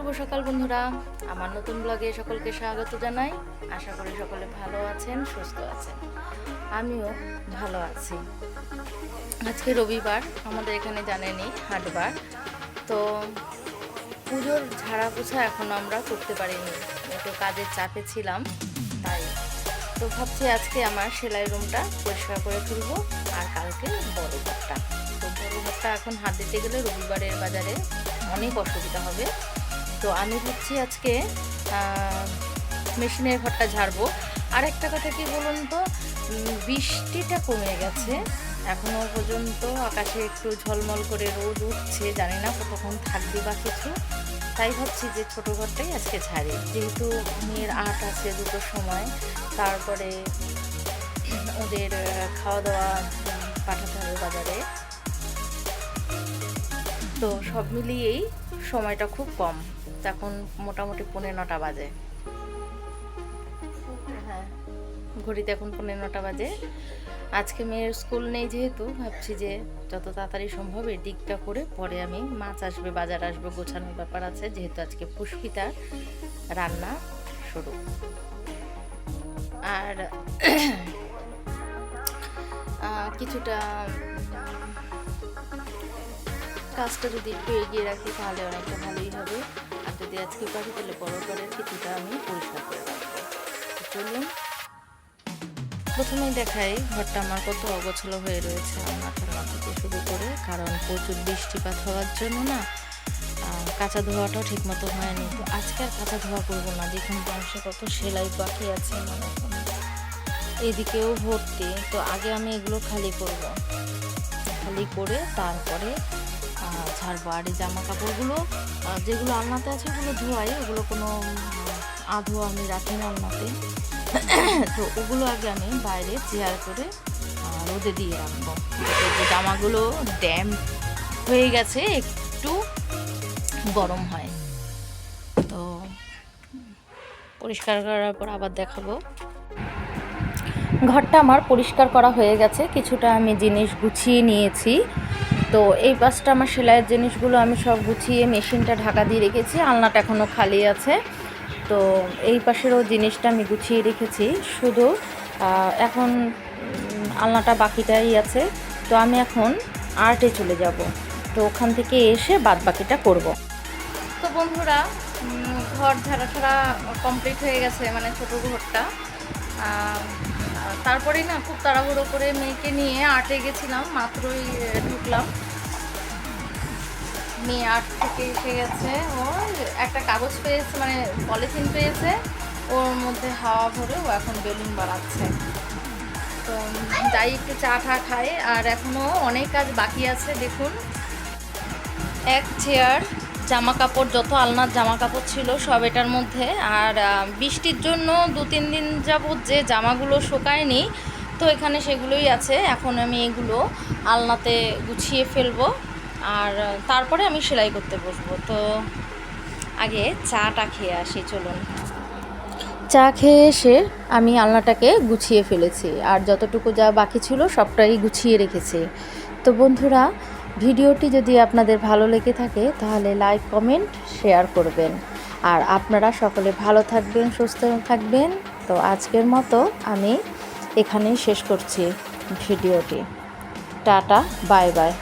শুভ সকাল বন্ধুরা। আমার নতুন ব্লগে সকলকে স্বাগত জানাই। আশা করি সকলে ভালো আছেন, সুস্থ আছেন। আমিও ভালো আছি। আজকে রবিবার, আমাদের এখানে জানেনি হাটবার। তো পুজোর ঝাড়া পোছা এখনও আমরা করতে পারিনি। একটু কাজের চাপে ছিলাম, তাই। তো ভাবছি আজকে আমার সেলাই রুমটা পরিষ্কার করে তুলবো, আর কালকে বড় ঘরটা। তো বড় ঘরটা এখন হাত দিতে গেলে রবিবারের বাজারে অনেক অসুবিধা হবে। তো আমি ভাবছি আজকে মেশিনের ঘরটা ঝাড়বো। আর একটা কথা কি বলুন তো? বৃষ্টিটা কমে গেছে। এখনও পর্যন্ত আকাশে একটু ঝলমল করে রোদ উঠছে, জানি না কতক্ষণ থাকবে বা কিছু। তাই ভাবছি যে ছোটো ঘরটাই আজকে ঝাড়ি। যেহেতু মেয়ের আট আছে দুটোর সময়, তারপরে ওদের খাওয়া দাওয়া পাঠাতে হবে বাজারে। তো সব মিলিয়েই সময়টা খুব কম। তখন মোটামুটি পৌনে নটা বাজে। হ্যাঁ ঘড়িতে এখন পৌনে নটা বাজে। আজকে মেয়ের স্কুল নেই যেহেতু, ভাবছি যে যত তাড়াতাড়ি সম্ভব দিকটা করে পরে আমি মাছ আসবে, বাজার আসবে, গোছানোর ব্যাপার আছে, যেহেতু আজকে পুষ্পিতার রান্না শুরু। আর কিছুটা কাজটা যদি একটু এগিয়ে রাখি, তাহলে অনেকটা ভালোই হবে। আর যদি আজকে পারি, তাহলে বড় করে কিছুটা আমি পরিষ্কার করে রাখব। চলুন। প্রথমেই দেখাই, ঘরটা আমার কত অগোছলো হয়ে রয়েছে আমার ঠান্ডা শুরু করে। কারণ প্রচুর বৃষ্টিপাত হওয়ার জন্য না কাঁচা ধোয়াটাও ঠিক মতো হয়নি। তো আজকে আর কাঁচা ধোয়া করব না। দেখুন পাশে কত সেলাই বাকি আছে এদিকেও ভর্তি। তো আগে আমি এগুলো খালি করব। খালি করে তারপরে আর এই জামা কাপড়গুলো যেগুলো আলনাতে আছে ওগুলো ধোয়াই, ওগুলো কোনো আধো আমি রাখি না আলনাতে। তো ওগুলো আগে আমি বাইরে চেয়ার করে রোদে দিয়ে রাখব। জামাগুলো ড্যাম হয়ে গেছে, একটু গরম হয়। তো পরিষ্কার করার পর আবার দেখাবো। ঘরটা আমার পরিষ্কার করা হয়ে গেছে, কিছুটা আমি জিনিস গুছিয়ে নিয়েছি। তো এই পাশটা আমার সেলাইয়ের জিনিসগুলো আমি সব গুছিয়ে মেশিনটা ঢাকা দিয়ে রেখেছি। আলনাটা এখনও খালি আছে। তো এই পাশেরও জিনিসটা আমি গুছিয়ে রেখেছি। শুধু এখন আলনাটা বাকিটাই আছে। তো আমি এখন আর্টে চলে যাব। তো ওখান থেকে এসে বাদ বাকিটা করব। তো বন্ধুরা ঘর ঝাড়া কমপ্লিট হয়ে গেছে মানে ছোটো ঘরটা। তারপরেই না খুব তাড়াহুড়ো করে মেয়েকে নিয়ে আর্টে গেছিলাম, মাত্রই ঢুকলাম। মেয়ে আর্ট থেকে এসে গেছে। ও একটা কাগজ পেয়েছে মানে পলিথিন পেয়েছে। ওর মধ্যে হাওয়া ভরে ও এখন বেলুন বানাচ্ছে। তো যাই একটু চা ঠা খাই, আর এখনও অনেক কাজ বাকি আছে, দেখুন। এক চেয়ার জামা কাপড় যত আলনার জামা কাপড় ছিল সব এটার মধ্যে। আর বৃষ্টির জন্য দু তিন দিন যাবত যে জামাগুলো শোকায়নি, তো এখানে সেগুলোই আছে। এখন আমি এগুলো আলনাতে গুছিয়ে ফেলব। আর, তারপরে আমি সেলাই করতে বসবো। তো আগে চাটা খেয়ে আসি, চলুন। চা খেয়ে এসে আমি আলনাটাকে গুছিয়ে ফেলেছি। আর যতটুকু যা বাকি ছিল সবটাই গুছিয়ে রেখেছি। তো বন্ধুরা ভিডিওটি যদি আপনাদের ভালো লেগে থাকে, তাহলে লাইক, কমেন্ট, শেয়ার করবেন। আর আপনারা সকলে ভালো থাকবেন, সুস্থ থাকবেন। তো আজকের মতো আমি এখানেই শেষ করছি ভিডিওটি। Tata, bye bye.